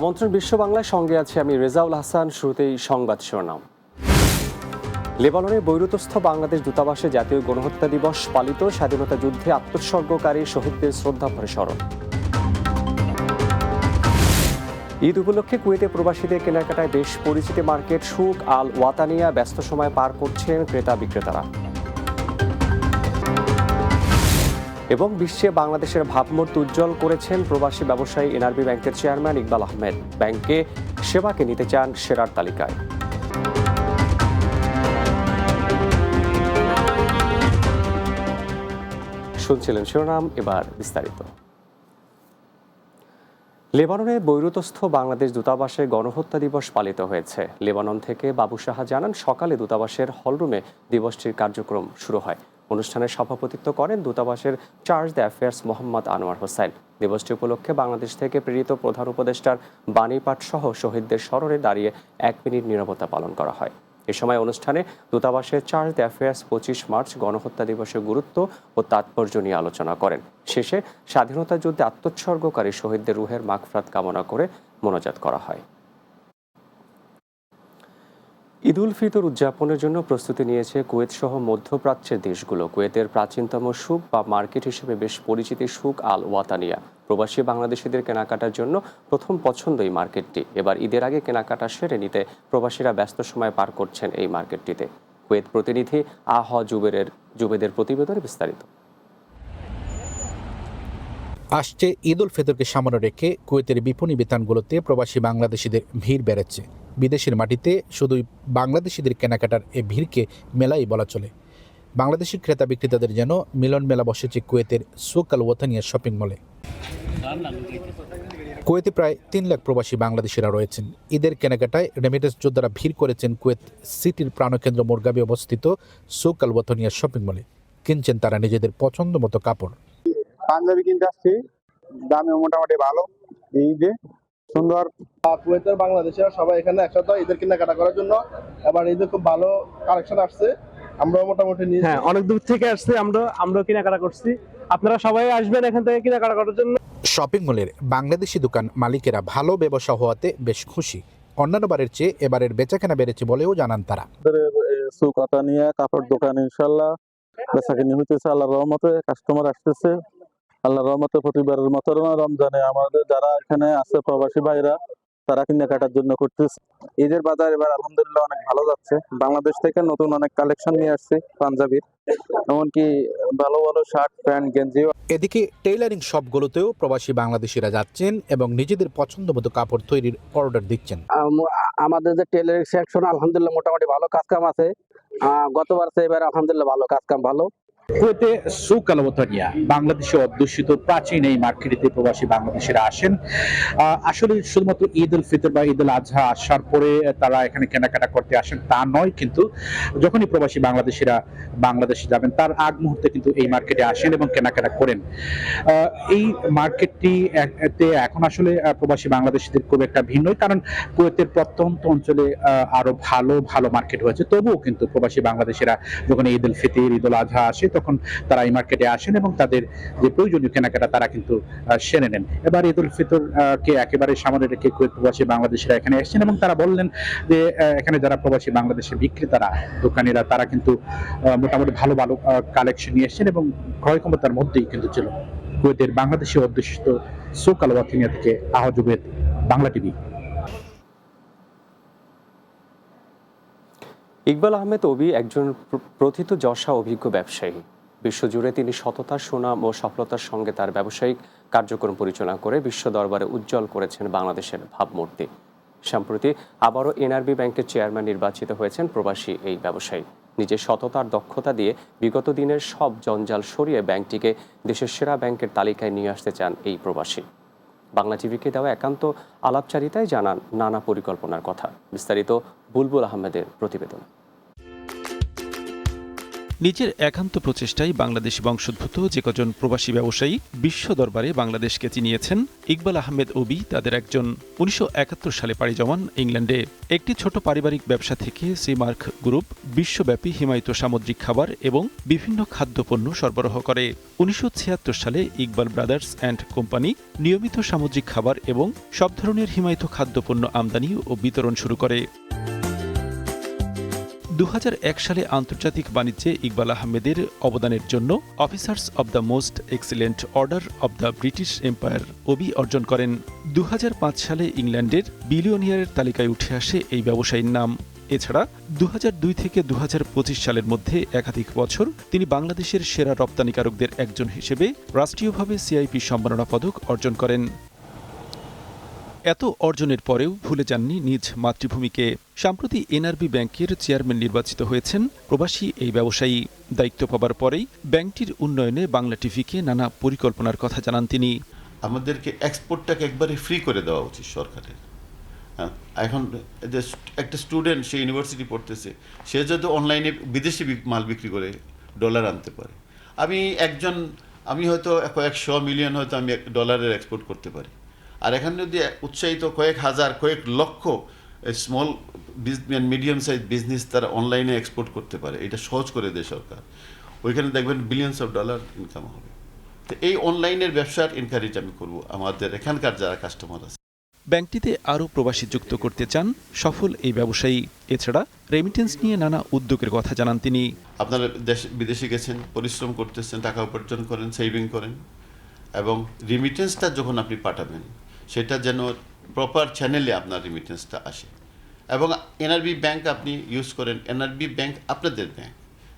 আমন্ত্রণ বিশ্ব বাংলার সঙ্গে আছে আমি রেজাউল হাসান, শুরুতেই সংবাদ শিরোনাম। লেবাননে বৈরুতস্থ বাংলাদেশ দূতাবাসে জাতীয় গণহত্যা দিবস পালিত। স্বাধীনতা যুদ্ধে আত্মোৎসর্গকারী শহীদদের শ্রদ্ধা ভরে স্মরণ ঈদ উপলক্ষে কুয়েতে প্রবাসীদের কেনাকাটায় বেশ পরিচিত মার্কেট। সুক আল ওয়াতানিয়া ব্যস্ত সময় পার করছেন ক্রেতা বিক্রেতারা এবং বিশ্বে বাংলাদেশের ভাবমূর্তি উজ্জ্বল করেছেন প্রবাসী ব্যবসায়ী এনআরবি ব্যাংকের চেয়ারম্যান ইকবাল আহমেদ। ব্যাংকে সেবাকে নিতে চান সেরার তালিকায়। শুনছিলেন শিরোনাম, এবার বিস্তারিত। লেবাননে বৈরুতস্থ বাংলাদেশ দূতাবাসে গণহত্যা দিবস পালিত হয়েছে। লেবানন থেকে বাবু সাহা জানান, সকালে দূতাবাসের হলরুমে দিবসটির কার্যক্রম শুরু হয়। অনুষ্ঠানে সভাপতিত্ব করেন দূতাবাসের charge d' affaires Mohammad Anwar Hossain. দিবসটি উপলক্ষে বাংলাদেশ থেকে প্রেরিত প্রধান উপদেষ্টার বাণী পাঠ সহ শহীদদের স্মরণে দাঁড়িয়ে এক মিনিট নিরবতা পালন করা হয়। এ সময় অনুষ্ঠানে দূতাবাসের চার্জ অ্যাফেয়ার্স পঁচিশ মার্চ গণহত্যা দিবসের গুরুত্ব ও তাৎপর্য নিয়ে আলোচনা করেন। শেষে স্বাধীনতা যুদ্ধে আত্মোৎসর্গকারী শহীদদের রুহের মাগফরাত কামনা করে মোনাজাত করা হয়। ঈদ উল ফিতর উদযাপনের জন্য প্রস্তুতি নিয়েছে কুয়েত সহ মধ্যপ্রাচ্যের দেশগুলো। কুয়েতের প্রাচীনতম সুখ বা মার্কেট হিসেবে বেশ পরিচিত সুখ আল ওয়াতানিয়া। প্রবাসী বাংলাদেশিদের কেনাকাটার জন্য প্রথম পছন্দ এই মার্কেটটি। এবার ঈদের আগে কেনাকাটা সেরে নিতে প্রবাসীরা ব্যস্ত সময় পার করছেন এই মার্কেটটিতে। কুয়েত প্রতিনিধি আহ জুবেরের জুবেদের প্রতিবেদনে বিস্তারিত। আসছে ঈদ উল ফিতরকে সামনে রেখে কুয়েতের বিপণী বিতানগুলোতে প্রবাসী বাংলাদেশিদের ভিড় বেড়েছে। বিদেশের মাটিতে শুধুই বাংলাদেশিদের কেনাকাটার এ ভিড়কে মেলাই বলা চলে। বাংলাদেশি ক্রেতা বিক্রেতাদের যেন মিলন মেলা বসেছে কুয়েতের সুকাল ওয়াতানিয়া শপিং মলে। কুয়েতে প্রায় তিন লাখ প্রবাসী বাংলাদেশিরা রয়েছেন। ঈদের কেনাকাটায় রেমিটেন্স যোদ্ধারা ভিড় করেছেন কুয়েত সিটির প্রাণকেন্দ্র মোরগাবে অবস্থিত সুকাল ওয়াতানিয়া শপিং মলে। কিনছেন তারা নিজেদের পছন্দ মতো কাপড়। পাঞ্জাবি কিনতে আসছি। দামে মোটামুটি ভালো এই ঈদে সুন্দর। কুয়েতের বাংলাদেশের সবাই এখানে একসাথে ঈদের কেনাকাটা করার জন্য এবার ঈদে খুব ভালো কালেকশন আসছে। আমরা মোটামুটি নিয়ে হ্যাঁ অনেক দূর থেকে আসছে আমরা আমরাও কেনাকাটা করছি। আপনারা সবাই আসবেন এখান থেকে কেনাকাটা করার জন্য। শপিং মলের বাংলাদেশি দোকান মালিকেরা ভালো ব্যবসা হওয়াতে বেশ খুশি। অন্যান্য বারের চেয়ে এবারের বেচাকেনা বেড়েছে বলেও জানান তারা। সুকতা নিয়ে কাপড় দোকান ইনশাল্লাহ বেচাকিনি হইতেছে আল্লাহর রহমতে কাস্টমার আসতেছে। আল্লাহর রহমতে প্রতিবারের মতো রমজানে আমাদের যারা এখানে আছে প্রবাসী ভাইরা তারা কেনাকাটার জন্য করতেছে। ঈদের বাজার এবার আলহামদুলিল্লাহ অনেক ভালো যাচ্ছে। বাংলাদেশ থেকে নতুন অনেক কালেকশন নিয়ে আসছে পাঞ্জাবির। এমনকি ভালো ভালো শার্ট প্যান্ট গেঞ্জি এদিকে টেইলারিং শপগুলোতেও প্রবাসী বাংলাদেশিরা যাচ্ছেন এবং নিজেদের পছন্দ মতো কাপড় তৈরির অর্ডার দিচ্ছেন। আমাদের যে টেলারিং সেকশন আলহামদুলিল্লাহ মোটামুটি ভালো কাজ কাম আছে। আহ, গতবার চেয়ে এবার আলহামদুলিল্লাহ ভালো কাজ কাম ভালো। কুয়েতে সুক আলবতানিয়া বাংলাদেশে অধ্যুষিত প্রাচীন এই মার্কেটিতে প্রবাসী বাংলাদেশিরা আসেন। আসলে শুধুমাত্র ঈদ উল ফিতর বা ঈদ উল আজহা আসার পরে তারা এখানে কেনাকাটা করতে আসেন, তা নয়, কিন্তু যখনই প্রবাসী বাংলাদেশিরা বাংলাদেশে যাবেন, তার আগ মুহূর্তে কিন্তু এই মার্কেটে আসেন এবং কেনাকাটা করেন। এই মার্কেটটি এখন আসলে প্রবাসী বাংলাদেশিদের খুব একটা ভিন্নই কারণ কুয়েতের প্রত্যন্ত অঞ্চলে আরও ভালো ভালো মার্কেট হয়েছে। তবুও কিন্তু প্রবাসী বাংলাদেশিরা যখন ঈদ উল ফিতির, ঈদ উল আজহা আসে তখন তারা এই মার্কেটে আসেন এবং তাদের যে প্রয়োজনীয় কেনাকাটা তারা কিন্তু আহ, সেরে নেন। এবার ঈদ উল ফিতর কে একেবারে সামনে রেখে কুয়েত প্রবাসী বাংলাদেশিরা এখানে এসেছেন এবং তারা বললেন যে এখানে যারা প্রবাসী বাংলাদেশের বিক্রেতারা দোকানিরা তারা কিন্তু মোটামুটি ভালো ভালো কালেকশন নিয়ে এসেছেন এবং ক্রয় ক্ষমতার মধ্যেই কিন্তু ছিল। কুয়েতের বাংলাদেশি অধ্যুষিত সোকাল ওয়াথিনিয়া থেকে আহজুবেদ বাংলা টিভি। ইকবাল আহমেদ অবি একজন প্রথিত যশা অভিজ্ঞ ব্যবসায়ী। বিশ্বজুড়ে তিনি সততা সুনাম ও সফলতার সঙ্গে তার ব্যবসায়িক কার্যক্রম পরিচালনা করে বিশ্ব দরবারে উজ্জ্বল করেছেন বাংলাদেশের ভাবমূর্তি। সম্প্রতি আবারও এনআরবি ব্যাংকের চেয়ারম্যান নির্বাচিত হয়েছেন প্রবাসী এই ব্যবসায়ী। নিজের সততার দক্ষতা দিয়ে বিগত দিনের সব জঞ্জাল সরিয়ে ব্যাংকটিকে দেশের সেরা ব্যাংকের তালিকায় নিয়ে আসতে চান এই প্রবাসী। বাংলা টিভিকে দেওয়া একান্ত আলাপচারিতায় জানান নানা পরিকল্পনার কথা। বিস্তারিত বুলবুল আহমেদের প্রতিবেদন। নিজের একান্ত প্রচেষ্টায় বাংলাদেশি বংশোদ্ভূত যে কজন প্রবাসী ব্যবসায়ী বিশ্ব দরবারে বাংলাদেশকে চিনিয়েছেন ইকবাল আহমেদ ওবি, তাদের একজন উনিশশো একাত্তর সালে পাড়ি জমান ইংল্যান্ডে। একটি ছোট পারিবারিক ব্যবসা থেকে সিমার্ক গ্রুপ বিশ্বব্যাপী হিমায়িত সামুদ্রিক খাবার এবং বিভিন্ন খাদ্যপণ্য সরবরাহ করে। উনিশশো ছিয়াত্তর সালে ইকবাল ব্রাদার্স অ্যান্ড কোম্পানি নিয়মিত সামুদ্রিক খাবার এবং সব ধরনের হিমায়িত খাদ্যপণ্য আমদানি ও বিতরণ শুরু করে। দু হাজার এক সালে আন্তর্জাতিক বাণিজ্যে ইকবাল আহমেদের অবদানের জন্য officers of the most excellent order of the British Empire OBE অর্জন করেন। দু হাজার পাঁচ সালে ইংল্যান্ডের বিলিয়নিয়ারের তালিকায় উঠে আসে এই ব্যবসায়ীর নাম। এছাড়া দু দুই থেকে দু হাজার পঁচিশ সালের মধ্যে একাধিক বছর তিনি বাংলাদেশের সেরা রপ্তানিকারকদের একজন হিসেবে রাষ্ট্রীয়ভাবে সিআইপি সম্মাননা পদক অর্জন করেন। এত অর্জনের পরেও ভুলে যাননি নিজ মাতৃভূমিকে। সম্প্রতি এনআরবি ব্যাংকের চেয়ারম্যান নির্বাচিত হয়েছেন প্রবাসী এই ব্যবসায়ী। দায়িত্ব পাবার পরেই ব্যাংকটির উন্নয়নে বাংলা টিভিকে নানা পরিকল্পনার কথা জানান তিনি। আমাদেরকে এক্সপোর্টটাকে একবারে ফ্রি করে দেওয়া উচিত সরকারের। হ্যাঁ, এখন একটা স্টুডেন্ট সে ইউনিভার্সিটি পড়তেছে সে যদি অনলাইনে বিদেশি মাল বিক্রি করে ডলার আনতে পারে। আমি একজন আমি হয়তো কয়েকশো মিলিয়ন হয়তো আমি ডলারের এক্সপোর্ট করতে পারি। আর এখানে যদি উৎসাহিত কয়েক হাজার কয়েক লক্ষ স্মল মিডিয়াম সাইজ বিজনেস তারা অনলাইনে এক্সপোর্ট করতে পারে এটা সহজ করে দেয় সরকার। ওইখানে দেখবেন বিলিয়নস অফ ডলার ইনকাম হবে। তো এই অনলাইনের ব্যবসার এনকারেজ আমি করব আমাদের এখানকার যারা কাস্টমার আছে। ব্যাংকটিতে আরও প্রবাসী যুক্ত করতে চান সফল এই ব্যবসায়ী। এছাড়া রেমিটেন্স নিয়ে নানা উদ্যোগের কথা জানান তিনি। আপনারা দেশ বিদেশে গেছেন পরিশ্রম করতেছেন টাকা উপার্জন করেন সেভিং করেন এবং রিমিটেন্সটা যখন আপনি পাঠাবেন সেটা যেন প্রপার চ্যানেলে আপনার রিমিটেন্সটা আসে। এবং এনআরবি ব্যাংক আপনি ইউজ করেন এনআরবি ব্যাংক আপনাদের ব্যাংক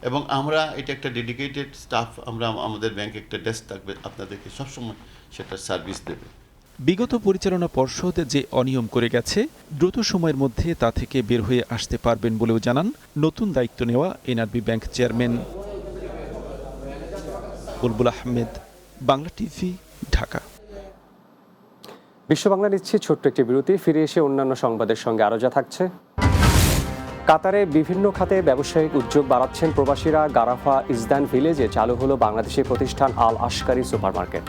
এবং আমরা এটা একটা ডেডিকেটেড স্টাফ আমরা আমাদের ব্যাংকে একটা ডেস্ক থাকবে, আপনাদেরকে সবসময় সেটা সার্ভিস দেবে। বিগত পরিচালনা পর্ষদ যে অনিয়ম করে গেছে, দ্রুত সময়ের মধ্যে তা থেকে বের হয়ে আসতে পারবেন বলেও জানান নতুন দায়িত্ব নেওয়া NRB bank chairman Bulbul Ahmed, Bangla TV, Dhaka. বিশ্ব বাংলা নিচ্ছে ছোট্ট একটি বিরতি, ফিরে এসে অন্যান্য সংবাদের সঙ্গে আরও যা থাকছে। কাতারে বিভিন্ন খাতে ব্যবসায়িক উদ্যোগ বাড়াচ্ছেন প্রবাসীরা। গারাফা ইজদান ভিলেজে চালু হলো বাংলাদেশি প্রতিষ্ঠান আল আশকারি সুপারমার্কেট।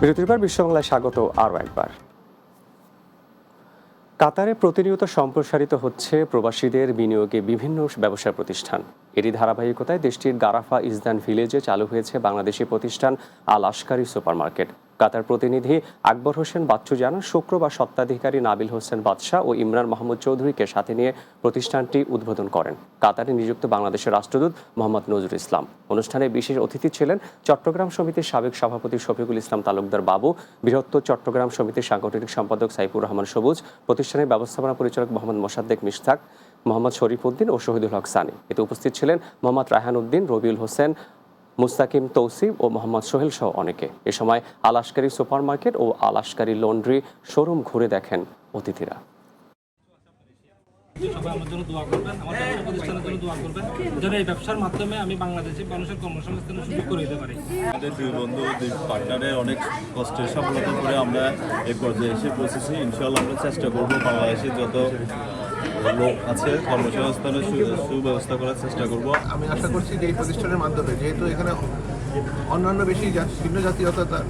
বিরতির পর বিশ্ব বাংলায় স্বাগত আরও একবার। কাতারে প্রতিনিয়ত সম্প্রসারিত হচ্ছে প্রবাসীদের বিনিয়োগে বিভিন্ন ব্যবসা প্রতিষ্ঠান। এরই ধারাবাহিকতায় দেশটির গারাফা ইজদান ভিলেজে চালু হয়েছে বাংলাদেশি প্রতিষ্ঠান আল আশকারি সুপারমার্কেট। কাতার প্রতিনিধি আকবর হোসেন বাচ্চু জানান, শুক্রবার সত্ত্বাধিকারী নাবিল হোসেন বাদশাহ ও ইমরান মাহমুদ চৌধুরীকে সাথে নিয়ে প্রতিষ্ঠানটি উদ্বোধন করেন। কাতারে নিযুক্ত বাংলাদেশের রাষ্ট্রদূত মোহাম্মদ নজরুল ইসলাম। অনুষ্ঠানে বিশেষ অতিথি ছিলেন চট্টগ্রাম সমিতির সাবেক সভাপতি শফিকুল ইসলাম তালুকদার বাবু, বৃহত্তর চট্টগ্রাম সমিতির সাংগঠনিক সম্পাদক সাইফুর রহমান সবুজ, প্রতিষ্ঠানের ব্যবস্থাপনা পরিচালক মোহাম্মদ মোসাদ্দেক মিশতাক মোহাম্মদ শরীফ উদ্দিন ও শহীদুল হক সানি। এতে উপস্থিত ছিলেন মোহাম্মদ রায়হান উদ্দিন, রবিউল হোসেন মুস্তাকিম তৌসিফ ও মোহাম্মদ সোহেল সহ অনেকে। এ সময় আলাসকারী সুপারমার্কেট ও আলাসকারী লন্ড্রি শোরুম ঘুরে দেখেন অতিথিরা। সবাই আমার জন্য দোয়া করবেন আমার প্রতিষ্ঠানের জন্য দোয়া করবেন যেন এই ব্যবসার মাধ্যমে আমি বাংলাদেশে মানুষের কর্মসংস্থানের সুযোগ করে দিতে পারি। আমাদের দুই বন্ধু দুই পার্টনারে অনেক কষ্টের সফলতা করে আমরা এই পর্যায়ে এসে পৌঁছেছি। ইনশাল্লাহ আমরা চেষ্টা করব বাংলাদেশে যত লোক আছে কর্মসংস্থানের সুব্যবস্থা করার চেষ্টা করব। আমি আশা করছি যে এই প্রতিষ্ঠানের মাধ্যমে, যেহেতু এখানে অন্যান্য বেশি ভিন্ন জাতীয়তার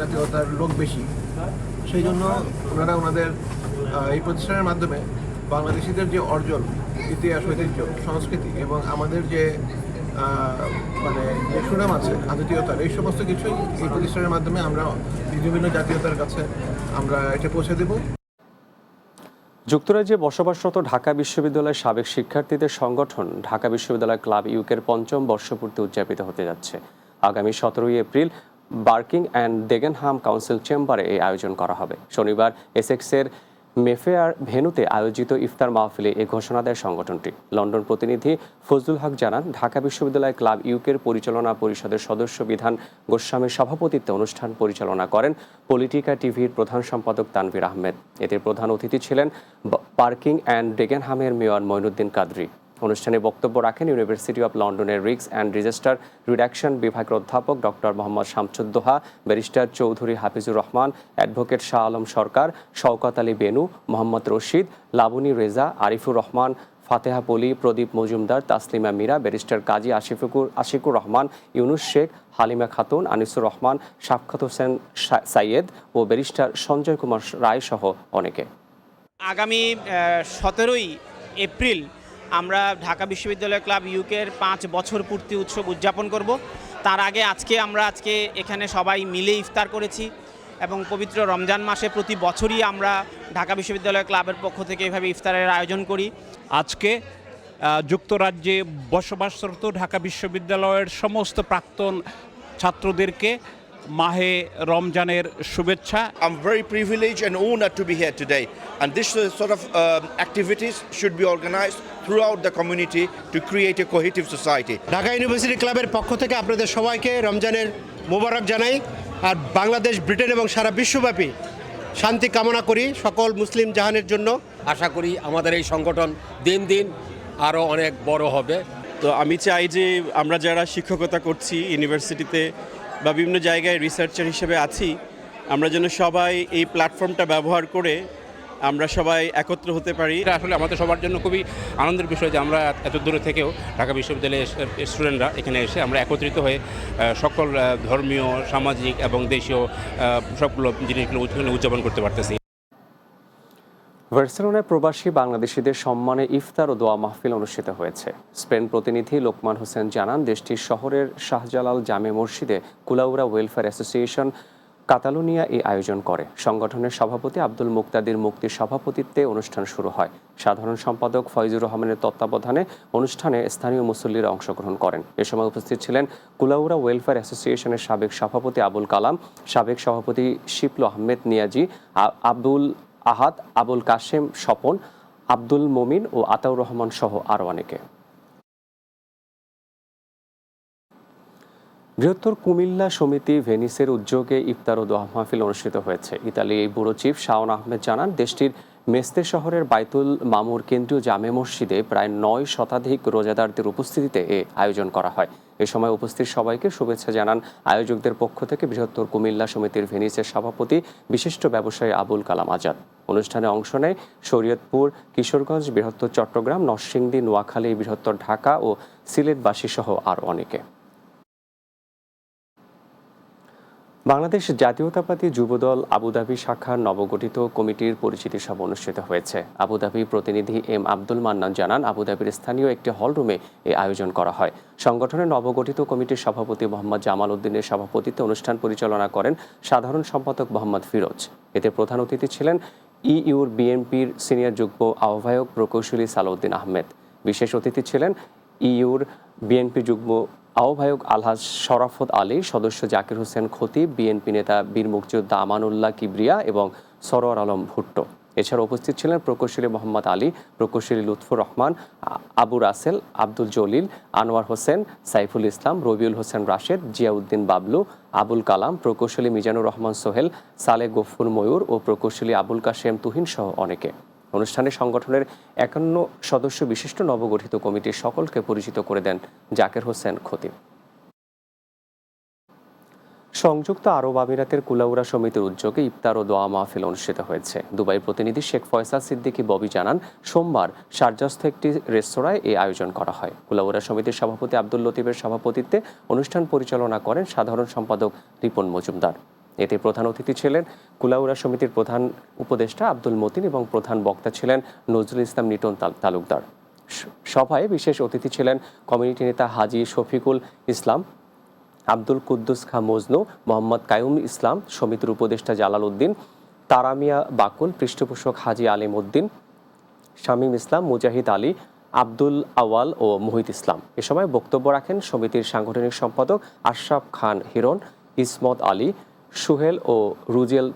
জাতীয়তার লোক বেশি, সেই জন্য ওনারা ওনাদের এই প্রতিষ্ঠানের মাধ্যমে বাংলাদেশিদের যে অর্জন, ইতিহাস, ঐতিহ্য, সংস্কৃতি এবং আমাদের যে মানে সুনাম আছে, আতিথীয়তার, এই সমস্ত কিছুই এই প্রতিষ্ঠানের মাধ্যমে আমরা ভিন্ন ভিন্ন জাতীয়তার কাছে আমরা এটা পৌঁছে দেবো। যুক্তরাজ্যে বসবাসরত ঢাকা বিশ্ববিদ্যালয়ের সাবেক শিক্ষার্থীদের সংগঠন ঢাকা বিশ্ববিদ্যালয় ক্লাব ইউকের পঞ্চম বর্ষপূর্তি উদযাপিত হতে যাচ্ছে। আগামী সতেরোই April Barking and Dagenham council চেম্বারে এই আয়োজন করা হবে। শনিবার এসেক্সের মেফেয়ার ভেনুতে আয়োজিত ইফতার মাহফিলে এ ঘোষণা দেয় সংগঠনটি। লন্ডন প্রতিনিধি ফজলুল হক জানান, ঢাকা বিশ্ববিদ্যালয় ক্লাব ইউকের পরিচালনা পরিষদের সদস্য বিধান গোস্বামীর সভাপতিত্বে অনুষ্ঠান পরিচালনা করেন পলিটিকা টিভির প্রধান সম্পাদক তানভীর আহমেদ। এতে প্রধান অতিথি ছিলেন পার্কিং অ্যান্ড ডেগেনহামের মেয়র মইনুদ্দিন কাদরি। অনুষ্ঠানে বক্তব্য রাখেন ইউনিভার্সিটি অব লন্ডনের রিক্স অ্যান্ড রেজিস্টার রিডাকশন বিভাগের অধ্যাপক doctor Mohammad Shamsuddoha barrister Chowdhury Hafizur Rahman, advocate Shah Alam Sarkar, Shawkat Ali Benu, Mohammad Rashid, Labony Reza, Arifur Rahman, Fateha Poly, Pradip Majumdar, Taslima Mira, barrister Kazi Ashifukur, Ashikur Rahman, Yunus Sheikh, Halima Khatun, Anisur Rahman Sakhawat Hossain Sayeed ও barrister Sanjay Kumar Roy সহ অনেকে। আগামী সতেরোই April আমরা ঢাকা বিশ্ববিদ্যালয় club ইউকের পাঁচ বছর পূর্তি উৎসব উদযাপন করব। তার আগে আজকে আমরা আজকে এখানে সবাই মিলে ইফতার করেছি এবং পবিত্র রমজান মাসে প্রতি বছরই আমরা ঢাকা বিশ্ববিদ্যালয় ক্লাবের পক্ষ থেকে এভাবে ইফতারের আয়োজন করি। আজকে যুক্তরাজ্যে বসবাসরত ঢাকা বিশ্ববিদ্যালয়ের সমস্ত প্রাক্তন ছাত্রদেরকে মাহে রমজানের শুভেচ্ছা I'm very privileged and honored to be here today. And this uh, sort of um, activities should be organized throughout the community to create a cohesive society. Dhaka University ক্লাবের পক্ষ থেকে আপনাদের সবাইকে রমজানের মোবারক জানাই আর বাংলাদেশ ব্রিটেন এবং সারা বিশ্বব্যাপী শান্তি কামনা করি সকল মুসলিম জাহানের জন্য আশা করি আমাদের এই সংগঠন দিন দিন আরও অনেক বড় হবে তো আমি চাই যে আমরা যারা শিক্ষকতা করছি ইউনিভার্সিটিতে বা বিভিন্ন জায়গায় রিসার্চার হিসেবে আছি, আমরা যেন সবাই এই প্ল্যাটফর্মটা ব্যবহার করে আমরা সবাই একত্র হতে পারি। আসলে আমাদের সবার জন্য খুবই আনন্দের বিষয় যে আমরা এত দূরে থেকেও ঢাকা বিশ্ববিদ্যালয়ের স্টুডেন্টরা এখানে এসে আমরা একত্রিত হয়ে সকল ধর্মীয়, সামাজিক এবং দেশীয় সবগুলো জিনিসগুলো উদ- উদযাপন করতে পারতেছি। বার্সেলোনায় প্রবাসী বাংলাদেশিদের সম্মানে ইফতার ও দোয়া মাহফিল অনুষ্ঠিত হয়েছে। স্পেন প্রতিনিধি লোকমান হোসেন জানান, দেশটির শহরের শাহজালাল জামে মসজিদে কুলাউরা ওয়েলফেয়ার অ্যাসোসিয়েশন কাতালোনিয়া এই আয়োজন করে। সংগঠনের সভাপতি আব্দুল মুক্তাদির মুক্তির সভাপতিত্বে অনুষ্ঠান শুরু হয়। সাধারণ সম্পাদক ফয়জুর রহমানের তত্ত্বাবধানে অনুষ্ঠানে স্থানীয় মুসল্লিরা অংশগ্রহণ করেন। এ সময় উপস্থিত ছিলেন কুলাউরা ওয়েলফেয়ার অ্যাসোসিয়েশনের সাবেক সভাপতি আবুল কালাম, সাবেক সভাপতি শিপলু আহমেদ নিয়াজি আবুল আহাদ, আবুল কাশেম, স্বপন, আব্দুল মমিন ও আতাউর রহমান সহ আরও অনেকে। বৃহত্তর কুমিল্লা সমিতি ভেনিসের উদ্যোগে ইফতার ও দোয়া মাহফিল অনুষ্ঠিত হয়েছে। ইতালি এই ব্যুরো চিফ শাওন আহমেদ জানান, দেশটির মেস্তে শহরের বাইতুল মামুর কেন্দ্রীয় জামে মসজিদে প্রায় নয় শতাধিক রোজাদারদের উপস্থিতিতে এ আয়োজন করা হয়। এ সময় উপস্থিত সবাইকে শুভেচ্ছা জানান। আয়োজকদের পক্ষ থেকে বৃহত্তর কুমিল্লা সমিতির ভেনিসের সভাপতি, বিশিষ্ট ব্যবসায়ী আবুল কালাম আজাদ। অনুষ্ঠানে অংশ নেয় শরীয়তপুর, কিশোরগঞ্জ, বৃহত্তর চট্টগ্রাম, নরসিংদী, নোয়াখালী, বৃহত্তর ঢাকা ও সিলেটবাসী সহ আরও অনেকে। বাংলাদেশ জাতীয়তাবাদী যুবদল আবুধাবি শাখার নবগঠিত কমিটির পরিচিতি সভা অনুষ্ঠিত হয়েছে। আবুধাবি প্রতিনিধি এম আব্দুল মান্নান জানান আবুধাবির স্থানীয় একটি হলরুমে এই আয়োজন করা হয়। সংগঠনের নবগঠিত কমিটির সভাপতি মোহাম্মদ জামাল উদ্দিনের সভাপতিত্বে অনুষ্ঠান পরিচালনা করেন সাধারণ সম্পাদক মোহাম্মদ ফিরোজ। এতে প্রধান অতিথি ছিলেন ইইউর বিএনপির সিনিয়র যুগ্ম আহ্বায়ক প্রকৌশলী সালাউদ্দিন আহমেদ। বিশেষ অতিথি ছিলেন ইইউর বিএনপি যুগ্ম আহ্বায়ক আলহাজ শরাফত আলী, সদস্য জাকির হোসেন খতিব, বিএনপি নেতা বীর মুক্তিযোদ্ধা আমানুল্লাহ কিবরিয়া এবং সরোয়ার আলম ভুট্টো। এছাড়া উপস্থিত ছিলেন প্রকৌশলী মোহাম্মদ আলী, প্রকৌশলী লুৎফুর রহমান, আবু রাসেল, আব্দুল জলিল, আনোয়ার হোসেন, সাইফুল ইসলাম, রবিউল হোসেন রাশেদ, জিয়াউদ্দিন বাবলু, আবুল কালাম, প্রকৌশলী মিজানুর রহমান সোহেল সালে গফুর ময়ূর ও প্রকৌশলী আবুল কাশেম তুহিন সহ অনেকে। অনুষ্ঠানে সংগঠনের একান্ন সদস্য বিশিষ্ট নবগঠিত কমিটির সকলকে পরিচিত করে দেন জাকের হোসেন খতিব। সংযুক্ত আরব আমিরাতের কুলাউরা সমিতির উদ্যোগে ইফতার ও দোয়া মাহফিল অনুষ্ঠিত হয়েছে। দুবাই প্রতিনিধি শেখ ফয়সাল সিদ্দিকী ববি জানান, সোমবার শারজাস্থ একটি রেস্তোরাঁয় এই আয়োজন করা হয়। কুলাউরা সমিতির সভাপতি আব্দুল লতিফের সভাপতিত্বে অনুষ্ঠান পরিচালনা করেন সাধারণ সম্পাদক রিপন মজুমদার। এতে প্রধান অতিথি ছিলেন। কুলাউরা সমিতির প্রধান উপদেষ্টা আব্দুল মতিন এবং প্রধান বক্তা ছিলেন নজরুল ইসলাম নিটন তালুকদার। সভায় বিশেষ অতিথি ছিলেন কমিউনিটি নেতা হাজি শফিকুল ইসলাম, আব্দুল কুদ্দুস খা মজনু, মোহাম্মদ কায়ুম ইসলাম, সমিতির উপদেষ্টা জালাল উদ্দিন, তারামিয়া বাকুল, পৃষ্ঠপোষক হাজি আলিম উদ্দিন, শামীম ইসলাম, মুজাহিদ আলী, আব্দুল আওয়াল ও মুহিত ইসলাম। এ সময় বক্তব্য রাখেন সমিতির সাংগঠনিক সম্পাদক আশরাফ খান হিরণ, ইসমত আলী সুহেল ও রুজেল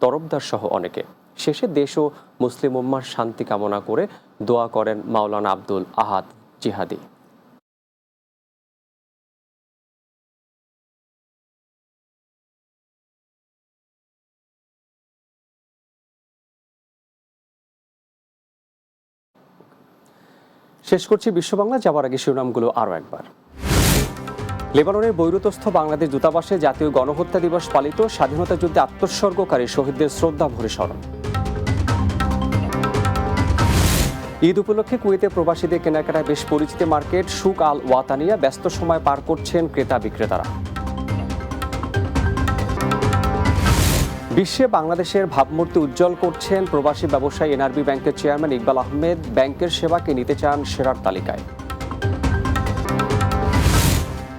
তরফদার সহ অনেকে। শেষে দেশ ও মুসলিম উম্মার শান্তি কামনা করে দোয়া করেন মাওলানা আব্দুল আহাদ জিহাদি। শেষ করছি বিশ্ব বাংলা যাওয়ার আগে শিরোনামগুলো আরও একবার। লেবাননের বৈরুতস্থ বাংলাদেশ দূতাবাসে জাতীয় গণহত্যা দিবস পালিত স্বাধীনতা যুদ্ধে আত্মোৎসর্গকারী শহীদদের শ্রদ্ধা ভরে স্মরণ। ঈদ উপলক্ষে কুয়েতে প্রবাসীদের কেনাকাটায় বেশ পরিচিত মার্কেট সুক আল ওয়াতানিয়া ব্যস্ত সময় পার করছেন ক্রেতা বিক্রেতারা। বিশ্বে বাংলাদেশের ভাবমূর্তি উজ্জ্বল করছেন প্রবাসী ব্যবসায়ী এনআরবি ব্যাংকের চেয়ারম্যান ইকবাল আহমেদ। ব্যাংকের সেবাকে নিতে চান সেরার তালিকায়।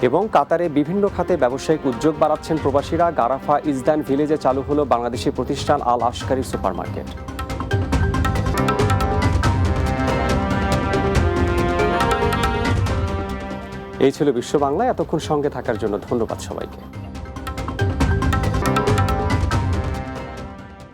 এবং কাতারে বিভিন্ন খাতে ব্যবসায়িক উদ্যোগ বাড়াচ্ছেন প্রবাসীরা। গারাফা ইজদান ভিলেজে চালু হলো বাংলাদেশি প্রতিষ্ঠান আল আশকারি সুপারমার্কেট। এই ছিল বিশ্ব বাংলায় এতক্ষণ সঙ্গে থাকার জন্য ধন্যবাদ সবাইকে।